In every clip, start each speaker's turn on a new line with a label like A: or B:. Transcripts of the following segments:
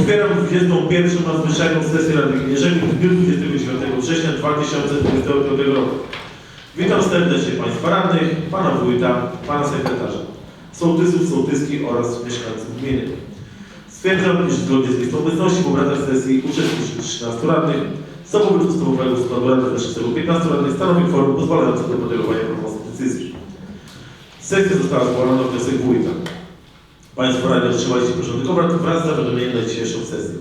A: Otwieram 21. nadzwyczajną sesję Rady Rzeszów w dniu 29 września 2025 roku. Witam serdecznie Państwa radnych, Pana Wójta, Pana Sekretarza, sołtysów, sołtyski oraz mieszkańców gminy. Stwierdzam, iż zgodnie z listą obecności w obradach sesji uczestniczy 13 radnych. Sobą podstawowego składu rady zaszczycego 15 radnych stanowi forum pozwalające do podejmowania promocji decyzji. Sesja została zwołana na wniosek wójta. Państwo radni otrzymaliście porządek obrad wraz z zawiadomieniem na dzisiejszą sesję.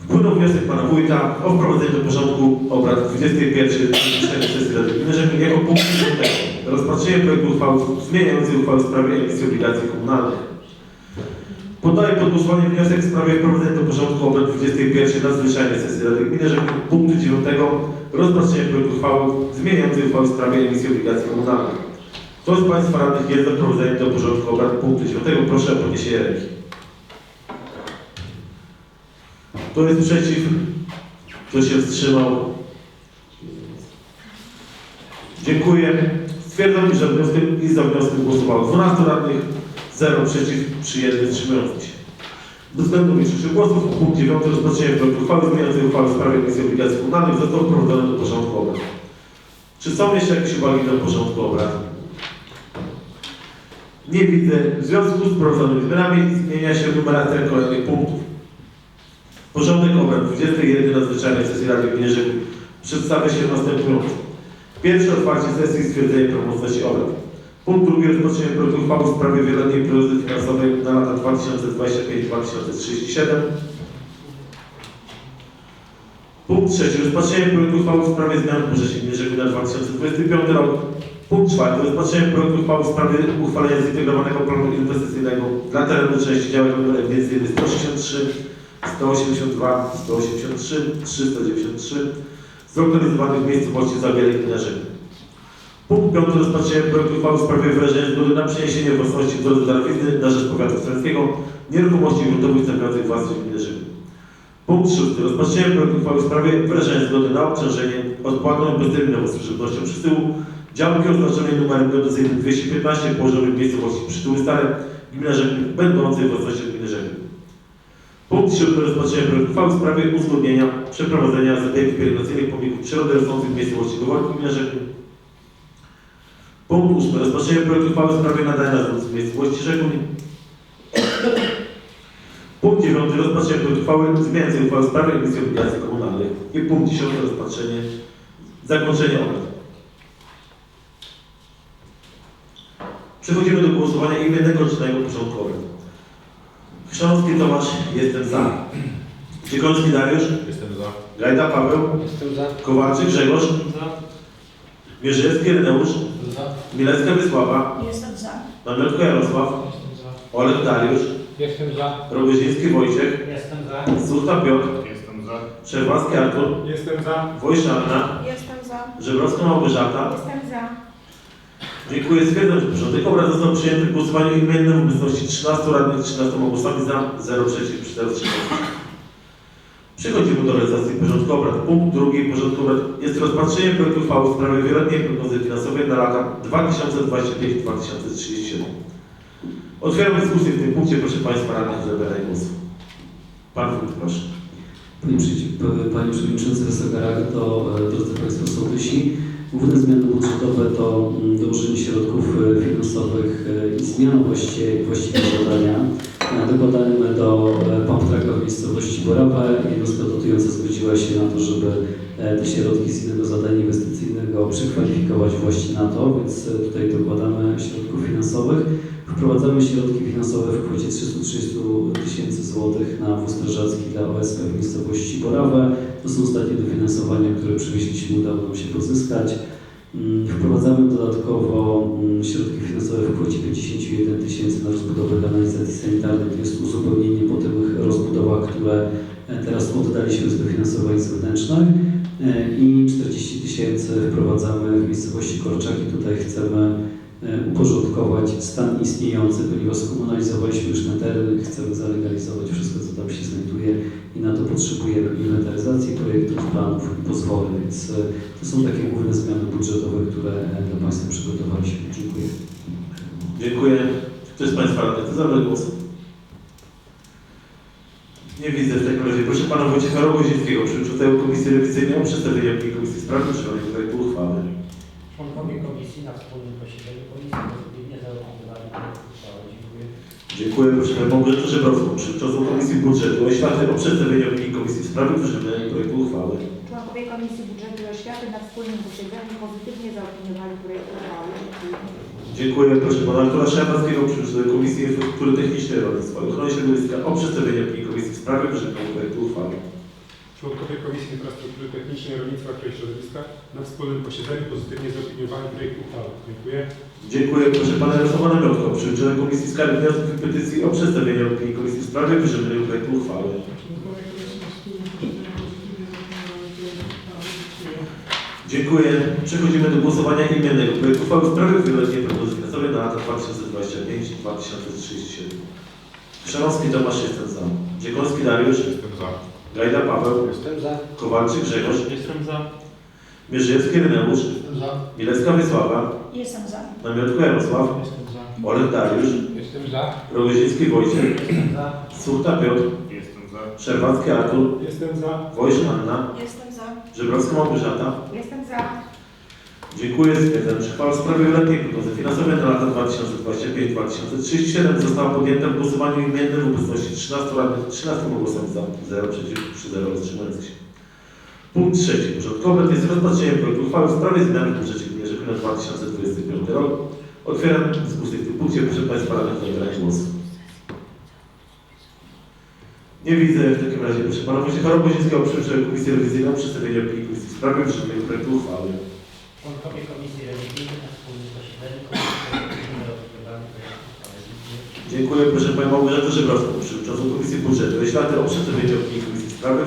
A: Wpłynął wniosek Pana Wójta o wprowadzenie do porządku obrad 21 dzisiejszej sesji Rady Gminy Rzeszów jako punkt 5. Rozpatrzenie projektu uchwały zmieniającej uchwałę w sprawie emisji obligacji komunalnych. Podaję pod głosowanie wniosek w sprawie wprowadzenia do porządku obrad 21 nadzwyczajnej sesji Rady Gminy Rzeszów punktu 9. Rozpatrzenie projektu uchwały zmieniającej uchwałę w sprawie emisji obligacji komunalnych. Kto z Państwa radnych jest za wprowadzeniem do porządku obrad punktu 9? Proszę o podniesienie ręki. Kto jest przeciw? Kto się wstrzymał? Dziękuję. Stwierdzam, że wnioskiem i za wnioskiem głosowało 12 radnych, 0 przeciw, przy jednym wstrzymującym się. Bezwzględną większością głosów punkt 9 rozpatrzenie projektu uchwały zmieniającej uchwałę w sprawie emisji obligacji komunalnych został wprowadzony do porządku obrad. Czy są jeszcze jakieś uwagi do porządku obrad? Nie widzę. W związku z wprowadzonymi zmianami zmienia się numeracja kolejnych punktów. Porządek obrad 21 nadzwyczajnej sesji Rady Gminy przedstawia się następująco. Pierwsze otwarcie sesji stwierdzenie prawomocności obrad. Punkt drugi rozpatrzenie projektu uchwały w sprawie wieloletniej prognozy finansowej na lata 2025-2037. Punkt trzeci rozpatrzenie projektu uchwały w sprawie zmian w budżecie Gminy na 2025 rok. Punkt czwarty. Rozpatrzenie projektu uchwały w sprawie uchwalenia zintegrowanego planu inwestycyjnego dla terenu części działek nr ewidencyjny 163, 182, 183, 393 zlokalizowanych w miejscowości Zawiele i Gminarzyny. Punkt piąty. Rozpatrzenie projektu uchwały w sprawie wyrażenia zgody na przeniesienie własności w drodze darowizny na rzecz powiatu wstręckiego nieruchomości gruntowych stanowiących własność Gminarzyny. Punkt szósty. Rozpatrzenie projektu uchwały w sprawie wyrażenia zgody na obciążenie odpłatną bezterminową służebnością przysyłu Działki oznaczonej numerem geodezyjnym 215 położonej w miejscowości Przytuły Stare, gmina Rzepin, będącej własnością gminy Rzepin. Punkt 7. Rozpatrzenie projektu uchwały w sprawie uzgodnienia przeprowadzenia zabiegów pielęgnacyjnych pomników przyrody rosnących w miejscowości Goworki, gmina Rzepin. Punkt 8. Rozpatrzenie projektu uchwały w sprawie nadania nazwy w miejscowości Rzekuń. Punkt 9. Rozpatrzenie projektu uchwały zmieniającej uchwałę w sprawie emisji obligacji komunalnych. I punkt 10. Rozpatrzenie zakończenie obrad. Przechodzimy do głosowania imiennego czytania porządku obrad. Chrząski Tomasz, jestem za. Dziekoński Dariusz,
B: Jestem za.
A: Gajda Paweł,
C: Jestem za.
A: Kowalczyk Grzegorz,
C: Za.
A: Mierzejewski Reneusz,
C: Za.
A: Milecka Wysława,
D: Jestem za.
A: Namiotka Jarosław,
C: Jestem za.
A: Olek Dariusz,
C: Jestem za.
A: Rogoziński Wojciech,
C: Jestem za.
A: Suchta Piotr,
B: Jestem za.
A: Szerwacki Artur,
B: Jestem za.
A: Wojszanna,
D: Jestem za.
A: Żebrowska Małgorzata.
D: Jestem za.
A: Dziękuję. Stwierdzam, że porządek obrad został przyjęty w głosowaniu imiennym w obecności 13 radnych, 13 głosami za, 0 przeciw, 4 wstrzymujących się. Przechodzimy do realizacji porządku obrad. Punkt drugi porządku obrad jest rozpatrzenie projektu uchwały w sprawie wieloletniej prognozy finansowej na lata 2025-2037. Otwieram dyskusję w tym punkcie. Proszę Państwa radnych o zabranie głosu. Pan Wójt, proszę.
E: Panie, Panie Przewodniczący Wysoka Rado, drodzy Państwo Sołtysi, główne zmiany budżetowe to mm, dołożenie środków e, finansowych e, i zmiana właściwie, zadania. Dokładamy do pump w miejscowości Borawe. Jednostka dotująca zgodziła się na to, żeby e, te środki z innego zadania inwestycyjnego przekwalifikować właśnie na to, więc tutaj dokładamy środków finansowych. Wprowadzamy środki finansowe w kwocie 330 tysięcy złotych na wóz strażacki dla OSP w miejscowości Borawe. To są ostatnie dofinansowania, które przywieźliśmy, udało nam się pozyskać. Mm, Wprowadzamy dodatkowo mm, środki finansowe w kwocie 51 tysięcy na rozbudowę kanalizacji sanitarnej. To jest uzupełnienie po tych rozbudowach, które e, teraz oddaliśmy z dofinansowań zewnętrznych. E, I 40 tysięcy wprowadzamy w miejscowości Korczaki. Tutaj chcemy uporządkować stan istniejący, ponieważ skomunalizowaliśmy już ten teren, chcemy zalegalizować wszystko, co tam się znajduje i na to potrzebujemy inwentaryzacji projektów, planów i pozwoleń, więc e, to są takie główne zmiany budżetowe, które e, dla Państwa przygotowaliśmy. Dziękuję.
A: Dziękuję. Kto z Państwa radnych chce zabrać głos? Nie widzę w takim razie. Proszę pana Wojciecha Rogozińskiego, przewodniczącego Komisji Rewizyjnej o przedstawienie opinii Komisji projektu uchwały.
C: Członkowie komisji na wspólnym posiedzeniu komisji pozytywnie zaopiniowali projekt uchwały. Dziękuję.
A: Dziękuję. Małgorzatę Żebrowską, przewodniczącą Komisji Budżetu o Oświaty o przedstawienie opinii Komisji w sprawie przyjrzenia projektu uchwały.
B: Członkowie Komisji Budżetu i Oświaty na wspólnym posiedzeniu pozytywnie zaopiniowali projekt uchwały. Dziękuję.
A: Dziękuję. Proszę pana Artura Szarpackiego, przewodniczącego Komisji Infrastruktury Technicznej i Rolnictwa i Ochrony Środowiska o przedstawienie opinii Komisji w sprawie przyjrzenia projektu uchwały.
D: Członkowie Komisji Infrastruktury Technicznej, Rolnictwa i Środowiska na wspólnym posiedzeniu pozytywnie zaopiniowali projekt uchwały. Dziękuję.
A: Dziękuję. Proszę pana Jarosława Namiotko, przewodniczącego Komisji Skarbu Wniosków i Petycji o przedstawienie opinii Komisji w sprawie przyjrzenia projektu uchwały. Dziękuję. Przechodzimy do głosowania imiennego projektu uchwały w sprawie wieloletniej prognozy finansowej na lata 2025-2037. Szanowski Tomasz, jestem za. Dziekoński Dariusz.
D: Jestem za.
A: Gajda Paweł.
C: Jestem za.
A: Kowalczyk Grzegorz.
C: Jestem za.
A: Mierzejewski Reneusz.
C: Jestem za.
A: Milecka Wiesława.
B: Jestem za.
A: Namiotko Jarosław.
C: Jestem za.
A: Olek Dariusz.
C: Jestem za.
A: Rogoziński Wojciech.
C: Jestem za.
A: Surta Piotr.
D: Jestem za.
A: Szczerwacki Artur.
D: Jestem za.
A: Wojsz Anna.
B: Jestem za.
A: Żebrowska Małgorzata.
B: Jestem za.
A: Dziękuję. Stwierdzam, że chwała w sprawie wieloletniej prognozy finansowej na lata 2025-2037 została podjęta w głosowaniu imiennym w obecności 13 radnych, 13 głosami za, 0 przeciw, 3 0 wstrzymujących się. Punkt trzeci. Porządkowy to jest rozpatrzenie projektu uchwały w sprawie zmiany w budżecie gminy Rzepina na 2025 rok. Otwieram dyskusję w tym punkcie. Proszę Państwa radnych o zabranie głosu. Nie widzę w takim razie. Proszę Pana Wojciecha Robozińskiego, przewodniczącego Komisji Rewizyjnej o przedstawienie opinii Komisji w sprawie przyjętego projektu uchwały.
C: Członkowie komisji rewizyjnej na wspólnym posiedzeniu komisji uchwały. Dziękuję.
A: Proszę Panią Małgorzatę Żebrowską, przewodniczącą Komisji Budżetu i Oświaty o przedstawienie opinii Komisji w sprawie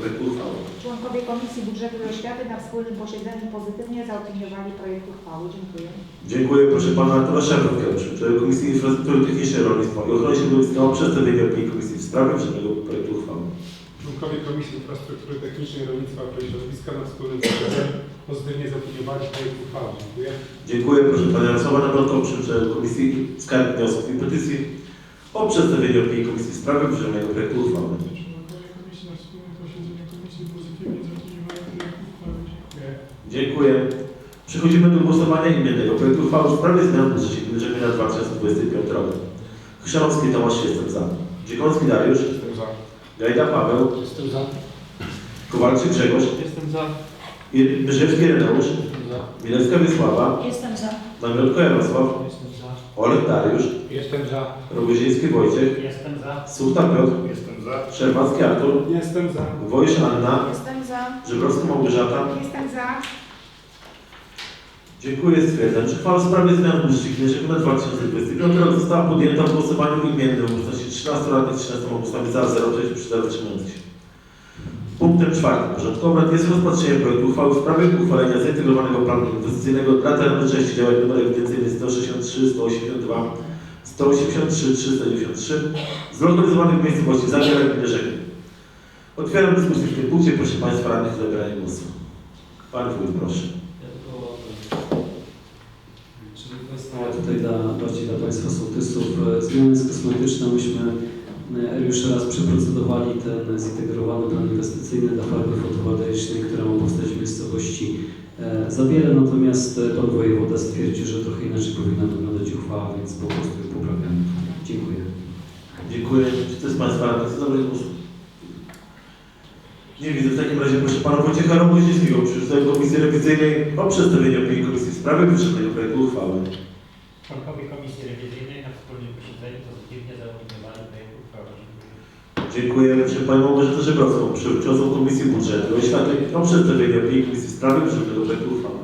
A: projektu uchwały.
B: Członkowie Komisji Budżetu i Oświaty na wspólnym posiedzeniu pozytywnie zaopiniowali projekt uchwały. Dziękuję.
A: Dziękuję. Proszę Pana Artura Szarpackiego, przewodniczącego Komisji Infrastruktury Technicznej Rolnictwa i Ochrony Środowiska o przedstawienie opinii Komisji w sprawie przyjętego projektu uchwały.
D: Członkowie Komisji Infrastruktury Technicznej, Rolnictwa i Ochrony Środowiska na wspólnym posiedzeniu pozytywnie zaopiniowali projekt uchwały. Dziękuję.
A: Dziękuję. Proszę Pana Jarosława Nabrotko, przewodniczącego Komisji Skarg, Wniosków i Petycji o przedstawienie opinii Komisji w sprawie przyjętego projektu uchwały.
F: Członkowie komisji na wspólnym posiedzeniu komisji pozytywnie zaopiniowali projekt uchwały.
D: Dziękuję.
A: Dziękuję. Przechodzimy do głosowania imiennego projektu uchwały w sprawie zmian w budżecie gminy na 2025 rok. Chrzanowski Tomasz, jestem za. Dziekoński Dariusz.
D: Jestem za.
A: Gajda Paweł.
C: Jestem za.
A: Kowalczyk Grzegorz.
C: Jestem za.
A: I- Myrzewski Reneusz. Milecka Wiesława.
B: Jestem za.
A: Namiotko Jarosław.
C: Jestem za.
A: Olek Dariusz.
C: Jestem za.
A: Rogoziński Wojciech.
C: Jestem za.
A: Surta Piotr.
D: Jestem za.
A: Szczerwacki Artur.
D: Jestem za.
A: Wojsz Anna.
B: Jestem za.
A: Żebrowska Małgorzata.
B: Jestem za.
A: Dziękuję. Stwierdzam, że chwała w sprawie zmian w budżecie gminy Rzepina 2025 rok została podjęta w głosowaniu imiennym w obecności 13 radnych, 13 głosami za, 0 przeciw, 4 wstrzymujących się. Punktem czwartym porządkowym jest rozpatrzenie projektu uchwały w sprawie uchwalenia zintegrowanego planu inwestycyjnego dla terenu części działań numer ewidencyjny 163, 182, 183, 393 zlokalizowanych w miejscowości Zawiera gminy Rzepin. Otwieram dyskusję w tym punkcie. Proszę Państwa radnych o zabranie głosu. Pan Wójt, proszę.
E: Państwo, ja tutaj dla, bardziej dla Państwa sołtysów. e, Zmiany kosmetyczne. Myśmy już raz przeprocedowali ten zintegrowany plan inwestycyjny dla farmy fotowoltaicznej, która ma powstać w miejscowości e, Zawiele, natomiast e, Pan Wojewoda stwierdził, że trochę inaczej powinna wyglądać uchwała, więc po prostu ją poprawiamy. Dziękuję.
A: Dziękuję. Czy ktoś z Państwa radnych chce zabrać głos? Nie widzę. W takim razie proszę Pana Wojciecha Rogozińskiego, przewodniczącego Komisji Rewizyjnej o przedstawienie opinii Komisji w sprawie wyższonego projektu uchwały.
C: Członkowie komisji rewizyjnej na wspólnym posiedzeniu pozytywnie zaopiniowali projekt uchwały. Dziękuję.
A: Dziękuję. Proszę Panią Małgorzatę Żebrowską, przewodniczącą Komisji Budżetu i Oświaty o przedstawienie opinii Komisji w sprawie wyższonego projektu uchwały.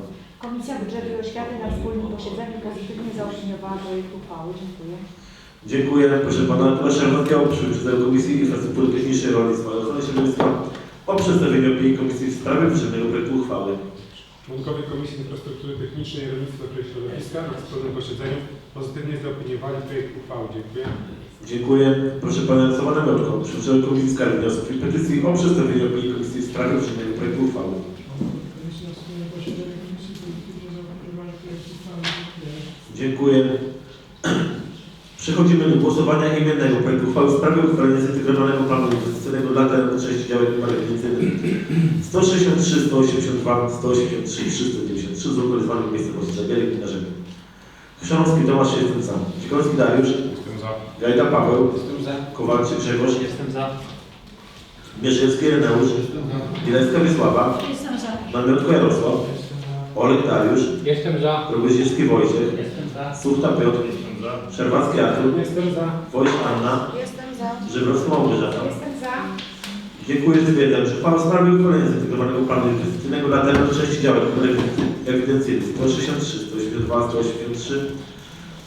B: Komisja Budżetu i Oświaty na wspólnym posiedzeniu pozytywnie zaopiniowała projekt uchwały. Dziękuję.
A: Dziękuję. Proszę Pana Antonia Szarwatkiego, przewodniczącego Komisji Infrastruktury Technicznej, Rolnictwa i Ochrony Środowiska o przedstawienie opinii Komisji w sprawie wyższonego projektu uchwały.
D: Członkowie Komisji Infrastruktury Technicznej, Rolnictwa i Ochrony Środowiska na wspólnym posiedzeniu pozytywnie zaopiniowali projekt uchwały. Dziękuję.
A: Dziękuję. Proszę Pana Jarosława Namiotko, przewodniczącego Komisji Skargi Wniosków i Petycji o przedstawienie opinii Komisji w sprawie wyższonego projektu uchwały.
F: Członkowie komisji na wspólnym posiedzeniu komisji pozytywnie zaopiniowali projekt uchwały.
A: Dziękuję.
F: Dziękuję.
A: Przechodzimy do głosowania imiennego projektu uchwały w sprawie uchwalenia zintegrowanego planu inwestycyjnego 163, 182, 183 i 393 zlokalizowanych w miejscowości Żagielek i Narzędzie. Chrzanowski Tomasz jestem za. Dzikorski Dariusz.
D: Jestem za.
A: Gajda Paweł.
C: Jestem za.
A: Kowalczyk Grzegorz.
C: Jestem za.
A: Mierzejewski Reneusz. Bilecka Wiesława.
B: Jestem za.
A: Namiotko Jarosław. Olek Dariusz.
C: Jestem za.
A: Rogoziewski Wojciech.
C: Jestem za.
A: Suchta Piotr. Szerwacki Artur.
D: Jestem za.
A: Wojt Anna.
B: Jestem za.
A: Żebrowska Małgorzata.
B: Jestem za.
A: Dziękuję że uchwała w sprawie uchwalenia zintegrowanego planu inwestycyjnego dla terenu części działek numer ewidencyjnych 163, 182, 183,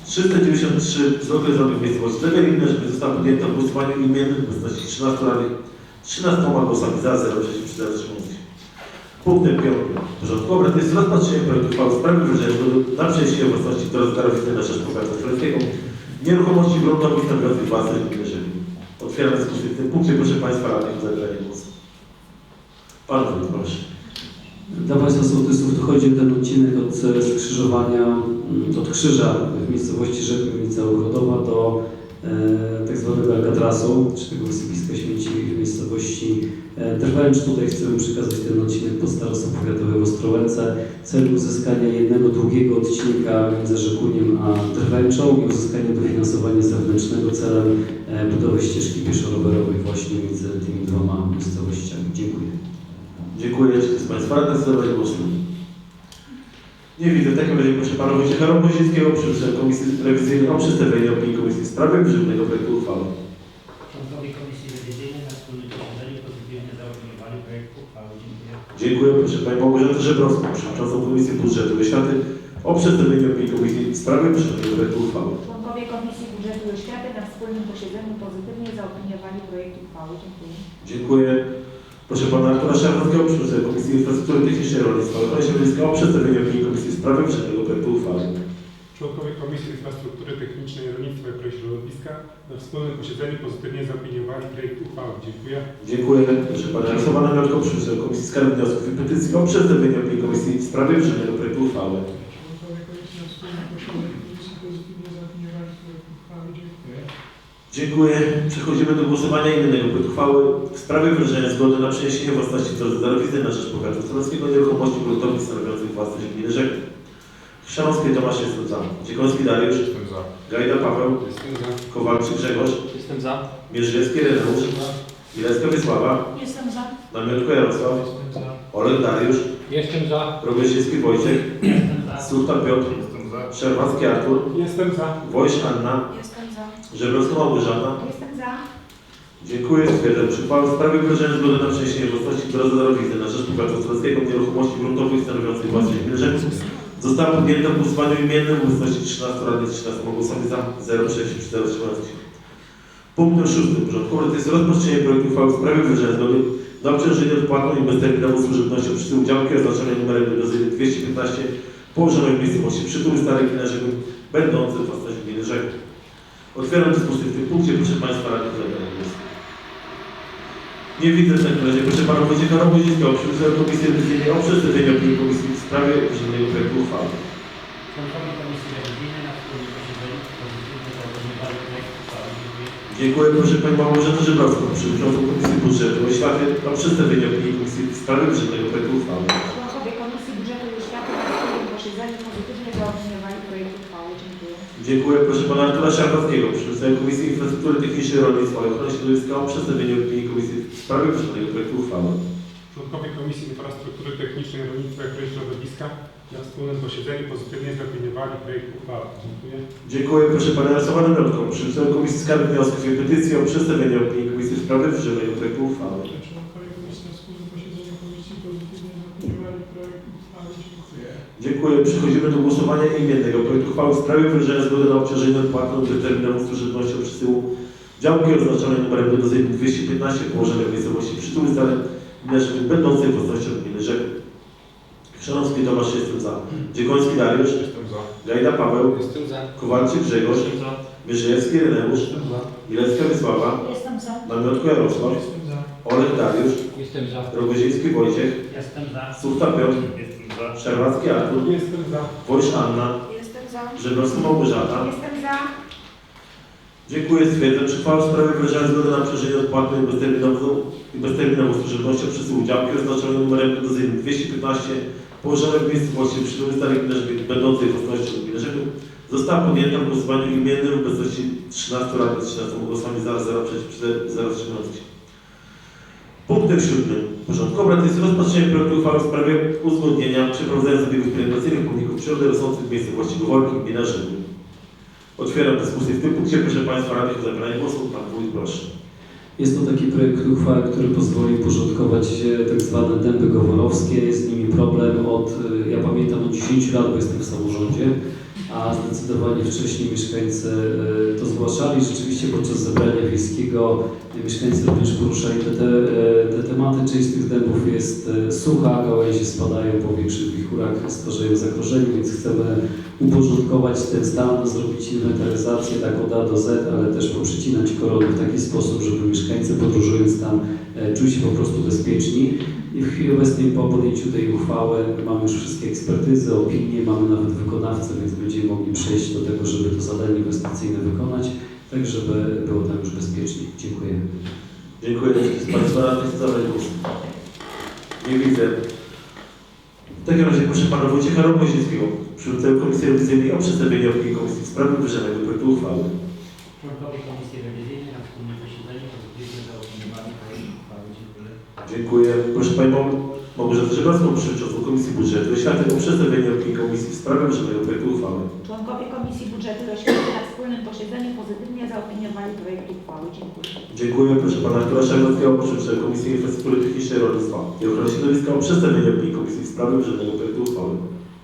A: 393 zlokalizowanych w miejscowości Zegarina, żeby została podjęta w głosowaniu imiennym w obecności 13 radnych, 13 głosami za, 0 przeciw, 4 wstrzymujących się. Punktem 5 porządku obrad jest rozpatrzenie projektu uchwały w sprawie wyrażenia zgody na przejście własności do rozdarowizny na rzecz powiatu śląskiego nieruchomości gruntowych stanowiących własność gminy Żelin. Otwieram dyskusję w tym punkcie. Proszę Państwa radnych o zabranie głosu. Pan Wójt, proszę.
E: Dla Państwa sołtysów tu chodzi o ten odcinek od skrzyżowania, mm, od krzyża w miejscowości Rzekmica Uchodowa do tak zwanego Alcatrasu, czy tego wysypiska śmieci w miejscowości e, Drwęcz. Tutaj chcemy przekazać ten odcinek pod starostwo powiatowe w Ostrołęce w celu uzyskania jednego długiego odcinka między Rzekuniem a Drwęczą i uzyskania dofinansowania zewnętrznego celem e, budowy ścieżki pieszo-rowerowej właśnie między tymi dwoma miejscowościami. Dziękuję.
A: Dziękuję. Ktoś z Państwa chce zabrać głos? Nie widzę. W takim razie proszę Pana Wojciecha Rogozińskiego, przewodniczącego Komisji Rewizyjnej o przedstawienie opinii Komisji w sprawie grzywnego projektu uchwały.
C: Członkowie Komisji Rewizyjnej na wspólnym posiedzeniu pozytywnie zaopiniowali projekt uchwały. Dziękuję.
A: Dziękuję. Proszę Pani Małgorzatę Żebrowską, przewodniczącą Komisji Budżetu i Oświaty o przedstawienie opinii Komisji w sprawie grzywnego projektu uchwały.
B: Członkowie Komisji Budżetu i Oświaty na wspólnym posiedzeniu pozytywnie zaopiniowali projekt uchwały. Dziękuję.
A: Dziękuję. Proszę Pana Artura Szarnowskiego, przewodniczącego Komisji Infrastruktury Technicznej Rolnictwa Ochrony Środowiska o przedstawienie opinii Komisji w sprawie grzywnego projektu uchwały.
D: Członkowie Komisji Infrastruktury Technicznej, Rolnictwa i Ochrony Środowiska na wspólnym posiedzeniu pozytywnie zaopiniowali projekt uchwały. Dziękuję.
A: Dziękuję. Proszę Pana Jarosława Namiotko, przewodniczącego Komisji Skarbu Wniosków i Petycji o przedstawienie opinii Komisji w sprawie grzywnego projektu uchwały.
F: Członkowie komisji na wspólnym posiedzeniu komisji pozytywnie zaopiniowali projekt uchwały. Dziękuję.
A: Dziękuję. Przechodzimy do głosowania innego uchwały w sprawie wyrażenia zgody na przeniesienie własności do darowizny na rzecz powiatu stronowskiego nieruchomości gruntowych stanowiących własność gminy Rzek. Chrzanowski Tomasz jestem za. Dziekolski Dariusz.
D: Jestem za.
A: Gajda Paweł.
D: Jestem za.
A: Kowalczyk Grzegorz.
C: Jestem za.
A: Mierzejewski Reneusz. Bilecka Wiesława.
B: Jestem za.
A: Namiotko Jarosław.
F: Jestem za.
A: Olek Dariusz.
C: Jestem za.
A: Rogoziewski Wojciech.
C: Jestem za.
A: Suchta Piotr.
D: Jestem za.
A: Szerwacki Artur.
D: Jestem za.
A: Wojś Anna.
B: Jestem za.
A: Żebrowska Małgorzata.
B: Jestem za.
A: Dziękuję. Stwierdzam, w sprawie wyrażenia zgody na przeniesienie własności drodze darowizny na rzecz powiatu strackiego nieruchomości gruntowych stanowiących własność Rzek została podjęta w głosowaniu imiennym w obecności 13 radnych 13 głosami za 0 przeciw 4 wstrzymujących się. Punktem szóstym porządku obrad jest rozpatrzenie projektu uchwały w sprawie wyrażenia zgody na obciążenie odpłatną i bezterminową służebnością przytyłu działki oznaczonej numerem dozywy 215 położonej w miejscowości Przytuły Starej własność gminy Rzek. Otwieram dyskusję w tym punkcie. Proszę Państwa radnych o zabranie głosu. Nie widzę w takim razie. Proszę Pana Wojciecha Rogozińskiego, przewodniczącego Komisji Rewizyjnej o przedstawienie opinii Komisji w sprawie urzędnego projektu uchwały.
C: Członkowie Komisji Rewizyjnej na wspólnym posiedzeniu pozytywnie zaopiniowali projekt uchwały. Dziękuję.
A: Dziękuję. Proszę Pani Małgorzatę Żebrowską, przewodniczącą Komisji Budżetu i Oświaty o przedstawienie opinii Komisji w sprawie urzędnego projektu uchwały.
B: Członkowie Komisji Budżetu i Oświaty na wspólnym posiedzeniu pozytywnie zaopiniowali projekt uchwały. Dziękuję.
A: Proszę Pana Artura Szarnowskiego, przewodniczącego Komisji Infrastruktury Technicznej Rolnictwa i Ochrony Środowiska o przedstawienie opinii Komisji w sprawie urzędnego projektu uchwały.
D: Członkowie Komisji Infrastruktury Technicznej, Rolnictwa i Ochrony Środowiska na wspólnym posiedzeniu pozytywnie zaopiniowali projekt uchwały. Dziękuję.
A: Dziękuję. Proszę Pana Jarosława Namiotką, przewodniczącego Komisji Skarbu Wniosków i Petycji o przedstawienie opinii Komisji w sprawie urzędnego projektu uchwały.
F: Członkowie komisji na wspólnym posiedzeniu komisji pozytywnie zaopiniowali projekt uchwały. Dziękuję.
A: Przechodzimy do głosowania imiennego projektu uchwały w sprawie wyrażenia zgody na obciążenie odpłatną determinową służebnością przesyłu działki oznaczonej numerem dodatkowym 215 położonej w miejscowości Przytuły Stare gminy Rzek, będącej własnością gminy Rzek. Chrzanowski Tomasz jestem za. Dziekoński Dariusz.
D: Jestem za.
A: Gajda Paweł.
C: Jestem za.
A: Kowalczyk Grzegorz.
C: Jestem za.
A: Mierzejewski Reneusz.
D: Jestem za.
A: Bilecka Wiesława.
B: Jestem za.
A: Namiotko Jarosław.
F: Jestem za.
A: Olek Dariusz.
C: Jestem za.
A: Rogoziński Wojciech.
C: Jestem za.
A: Suchta Piotr.
C: Jestem za.
A: Szerwacki Artur.
D: Jestem za.
A: Wojsz Anna.
B: Jestem za.
A: Żebrowska Małgorzata.
B: Jestem za.
A: Dziękuję. Stwierdzam, że uchwała w sprawie wyrażania zgody na przejrzenie odpłatną i bezterminową i bezterminową służebnością przesyłu działki oznaczonej numerem dotacyjnym 215 położonej w miejscowości przy ulicy Starych Gnieżnych będącej własnością gminy Rzeków została podjęta w głosowaniu imiennym w obecności 13 radnych, 13 głosami za, 0 przeciw, 4, 0 wstrzymujących się. Punktem siódmym porządku obrad jest rozpatrzenie projektu uchwały w sprawie uzgodnienia przeprowadzenia zabiegów pielęgnacyjnych pomników przyrody rosnących w miejscowości Goworki, gmina Rzeków. Otwieram dyskusję w tym punkcie. Proszę Państwa radnych o zabranie głosu. Pan Wójt, proszę.
E: Jest to taki projekt uchwały, który pozwoli uporządkować e, tak zwane dęby goworowskie. Jest z nimi problem od, e, ja pamiętam, od 10 lat, bo jestem w samorządzie, a zdecydowanie wcześniej mieszkańcy e, to zgłaszali. Rzeczywiście podczas zebrania wiejskiego mieszkańcy również poruszali te, te, e, te tematy. Część z tych dębów jest e, sucha, gałęzie spadają po większych wichurach, stwarzają zagrożenie, więc chcemy uporządkować ten stan, zrobić inwentaryzację tak od A do Z, ale też poprzecinać korony w taki sposób, żeby mieszkańcy podróżując tam czuli się po prostu bezpieczni. I w chwili obecnej po podjęciu tej uchwały mamy już wszystkie ekspertyzy, opinie, mamy nawet wykonawcę, więc będziemy mogli przejść do tego, żeby to zadanie inwestycyjne wykonać, tak żeby było tam już bezpiecznie. Dziękuję.
A: Dziękuję. Z Państwa radnych głos. Nie widzę. W takim razie proszę Pana Wojciecha Rogozińskiego, przewodniczącego Komisji Rewizyjnej o przedstawienie opinii Komisji w sprawie wyższonego projektu uchwały.
C: Członkowie Komisji Rewizyjnej na wspólnym posiedzeniu pozytywnie zaopiniowali projekt uchwały. Dziękuję.
A: Dziękuję. Proszę Panią Małgorzatę Żebrowską, przewodniczącą Komisji Budżetu i Oświaty o przedstawienie opinii Komisji w sprawie wyższonego projektu uchwały.
B: Członkowie Komisji Budżetu i Oświaty na wspólnym posiedzeniu pozytywnie zaopiniowali projekt uchwały. Dziękuję.
A: Dziękuję. Proszę Pana Artura Szarnowskiego, przewodniczącego Komisji Infrastruktury Technicznej i Rolnictwa i Ochrony Środowiska o przedstawienie opinii Komisji w sprawie wyższonego projektu uchwały.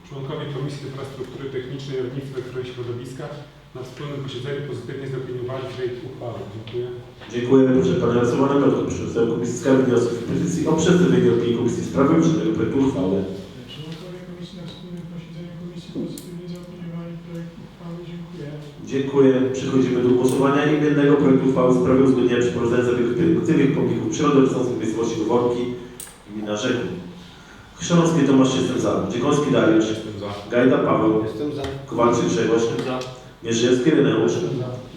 D: Członkowie Komisji Infrastruktury Technicznej, Rolnictwa i Ochrony Środowiska na wspólnym posiedzeniu pozytywnie zaopiniowali projekt uchwały. Dziękuję.
A: Dziękuję. Proszę Pana Jarosława Namiotka, przewodniczącego Komisji Wniosków i Petycji o przedstawienie opinii Komisji w sprawie projektu uchwały.
F: Członkowie komisji na wspólnym posiedzeniu komisji pozytywnie zaopiniowali projekt uchwały. Dziękuję.
A: Dziękuję. Przechodzimy do głosowania imiennego projektu uchwały w sprawie uzgodnienia przeprowadzenia zabiegów pielęgnacyjnych pomników przyrody rosnących w miejscowości Goworki, gmina Rzeku. Chrzanowski Tomasz jestem za. Dziekoński Dariusz.
D: Jestem za.
A: Gajda Paweł.
D: Jestem za.
A: Kowalczyk Grzegorz.
D: Jestem za.
A: Mierzejewski Reneusz.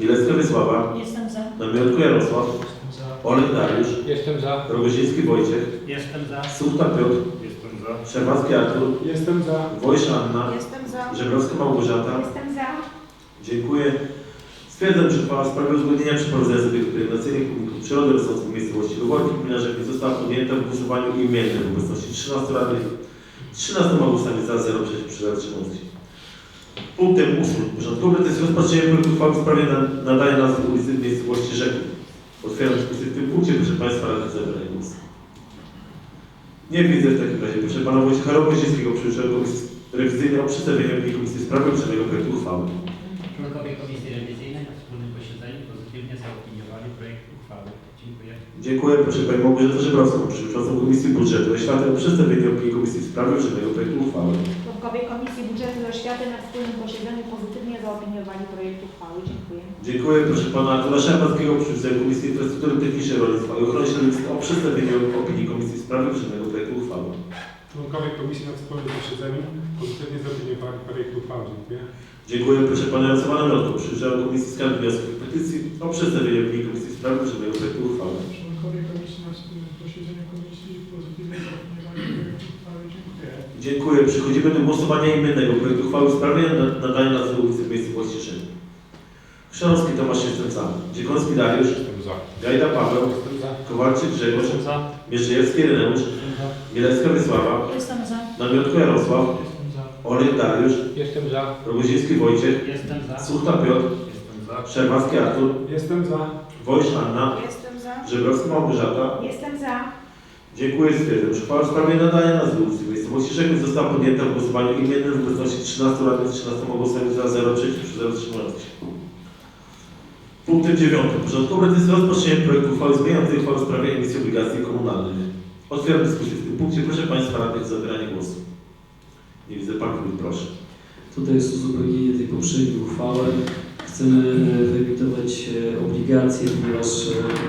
A: Milecka Wiesława.
B: Jestem za.
A: Namiotko Jarosław.
F: Jestem za.
A: Olek Dariusz.
D: Jestem za.
A: Rogoziński Wojciech.
C: Jestem za.
A: Suchta Piotr.
C: Jestem za.
A: Szerwacki Artur.
D: Jestem za.
A: Wojsz Anna.
B: Jestem za.
A: Żebrowska Małgorzata.
B: Jestem za.
A: Dziękuję. Stwierdzam, że uchwała w sprawie uzgodnienia przeprowadzenia zabiegów pielęgnacyjnych pomników przyrody rosnących w miejscowości Goworki gmina Rzepy została podjęta w głosowaniu imiennym w obecności 13 radnych, 13 głosami za, 0 przeciw, 3 wstrzymujących się. Punktem 8 porządku obrad jest rozpatrzenie projektu uchwały w sprawie na- nadania nazwy ulicy w miejscowości Rzeków. Otwieram dyskusję w tym punkcie, proszę Państwa radnych o zabranie głosu. Nie widzę w takim razie. Proszę Pana Wojciecha Rogozińskiego, przewodniczącego Komisji Rewizyjnej o przedstawienie opinii Komisji w sprawie projektu uchwały.
C: Członkowie Komisji Rewizyjnej na wspólnym posiedzeniu pozytywnie zaopiniowali projekt uchwały. Dziękuję.
A: Dziękuję. Proszę Panią Małgorzatę Żebrowską, przewodniczącą Komisji Budżetu i Oświaty o przedstawienie opinii Komisji w sprawie projektu uchwały.
B: Członkowie Komisji Budżetu i Oświaty na wspólnym posiedzeniu pozytywnie zaopiniowali projekt uchwały. Dziękuję.
A: Dziękuję. Proszę Pana Artura Szarpackiego, przewodniczącego Komisji Infrastruktury Technicznej, Rolnictwa i Ochrony Środowiska o przedstawienie opinii Komisji w sprawie wyższonego projektu uchwały.
D: Członkowie Komisji na wspólnym posiedzeniu pozytywnie zaopiniowali projekt uchwały. Dziękuję.
A: Dziękuję. Proszę Pana Jarosława Namiotko, przewodniczącego Komisji Skarbu Wniosków i Petycji o przedstawienie opinii Komisji w sprawie wyższonego projektu uchwały.
F: Członkowie komisji na wspólnym posiedzeniu komisji pozytywnie zaopiniowali projekt uchwały. Dziękuję.
A: Przechodzimy do głosowania imiennego projektu uchwały w sprawie na- nadania nazwy ulicy w miejscowości Szyn. Chrzanowski Tomasz jestem za. Dziekoński Dariusz.
D: Jestem za.
A: Gajda Paweł.
D: Jestem za.
A: Kowalczyk Grzegorz.
C: za.
A: Mierzejewski Reneusz.
C: Jestem za.
A: Mielecka Wiesława.
B: Jestem za.
A: Namiotko Jarosław.
F: Jestem za.
A: Olek Dariusz.
D: Jestem za.
A: Rogoziński Wojciech.
C: Jestem za.
A: Suchta Piotr.
C: Jestem za.
A: Szerwacki Artur.
D: Jestem za.
A: Wojsz Anna.
B: Jestem za.
A: Żebrowska Małgorzata.
B: Jestem za.
A: Dziękuję. Stwierdzam, że uchwała w sprawie nadania nazwy ulicy w miejscowości Rzeków została podjęta w głosowaniu imiennym w obecności 13 radnych z 13 głosami za 0 przeciw przy 0 wstrzymujących. Punktem 9. Porządku obrad jest rozpatrzenie projektu uchwały zmieniającej uchwałę w sprawie emisji obligacji komunalnych. Otwieram dyskusję w tym punkcie. Proszę Państwa radnych o zabieranie głosu. Nie widzę Pan Król, proszę.
E: Tutaj jest uzupełnienie tej poprzedniej uchwały. Chcemy e, wyemitować e, obligacje, ponieważ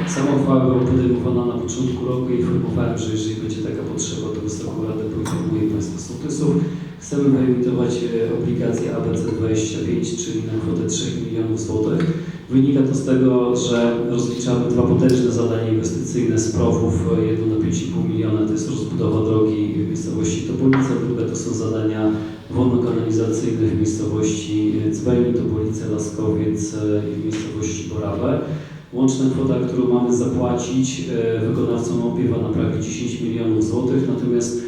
E: e, sama uchwała była podejmowana na początku roku i informowałem, że jeżeli będzie taka potrzeba, to Wysoką Radę poinformuję Państwa sołtysów. Chcemy wyemitować obligacje ABC 25, czyli na kwotę 3 milionów złotych. Wynika to z tego, że rozliczamy dwa potężne zadania inwestycyjne z PROW-ów. Jedno na 5,5 miliona to jest rozbudowa drogi w miejscowości Topolice, drugie to są zadania wodno-kanalizacyjne w miejscowości Cbejni, Topolice, Laskowiec e, i w miejscowości Borawę. Łączna kwota, którą mamy zapłacić e, wykonawcom opiewa na prawie 10 milionów złotych, natomiast e,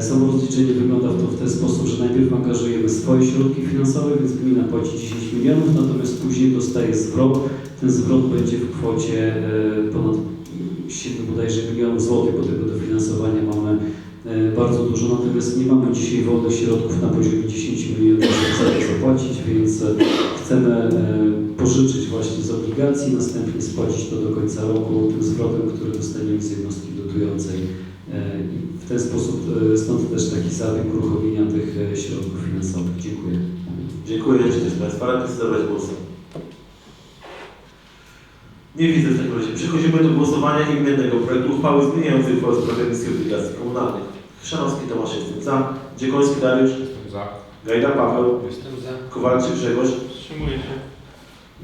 E: samo rozliczenie wygląda w, to, w ten sposób, że najpierw angażujemy swoje środki finansowe, więc gmina płaci 10 milionów, natomiast później dostaje zwrot. Ten zwrot będzie w kwocie e, ponad 7 bodajże milionów złotych, bo tego dofinansowania mamy e, bardzo dużo, natomiast nie mamy dzisiaj wolnych środków na poziomie 10 milionów, żeby zapłacić, więc e, chcemy e, pożyczyć właśnie z obligacji, następnie spłacić to do końca roku tym zwrotem, który dostaniemy z jednostki dotującej. E, I w ten sposób, e, też taki zabieg uruchomienia tych e, środków finansowych. Dziękuję.
A: Dziękuję. Czy z Państwa chce zabrać głos? Nie widzę w takim razie. Przechodzimy do głosowania imiennego projektu uchwały zmieniającej uchwałę w sprawie emisji obligacji komunalnych. Chrzanowski Tomasz jestem za. Dziekoński Dariusz.
D: Jestem za.
A: Gajda Paweł.
C: Jestem za.
A: Kowalczyk Grzegorz.
F: Wstrzymuję się.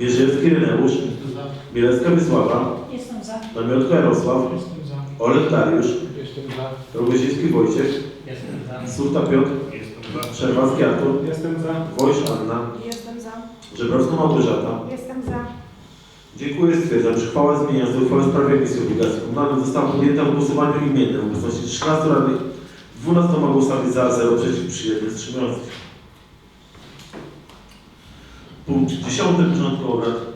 A: Mierzejewski Reneusz.
F: Jestem za.
A: Mielecka Wiesława.
B: Jestem za.
A: Namiotko Jarosław.
F: Jestem za.
A: Olek Dariusz.
F: Jestem za.
A: Rogoziński Wojciech.
C: Jestem za.
A: Surta Piotr.
F: Jestem za.
A: Przerwacki Artur.
D: Jestem za.
A: Wojsz Anna.
B: Jestem za.
A: Żebrowska Małgorzata.
B: Jestem za.
A: Dziękuję. Stwierdzam, że uchwała zmieniająca uchwałę w sprawie emisji obligacji komunalnych została podjęta w głosowaniu imiennym w obecności 13 radnych, 12 głosami za, 0 przeciw, przy jednym wstrzymującym. Punkt 10 porządku obrad.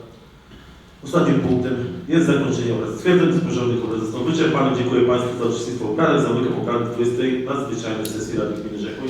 A: Ostatnim punktem jest zakończenie obrad. Stwierdzam, że porządek obrad został wyczerpany. Dziękuję Państwu za uczestnictwo w obradach. Zamykam obrady 20 nadzwyczajnej sesji Rady Gminy Rzekły.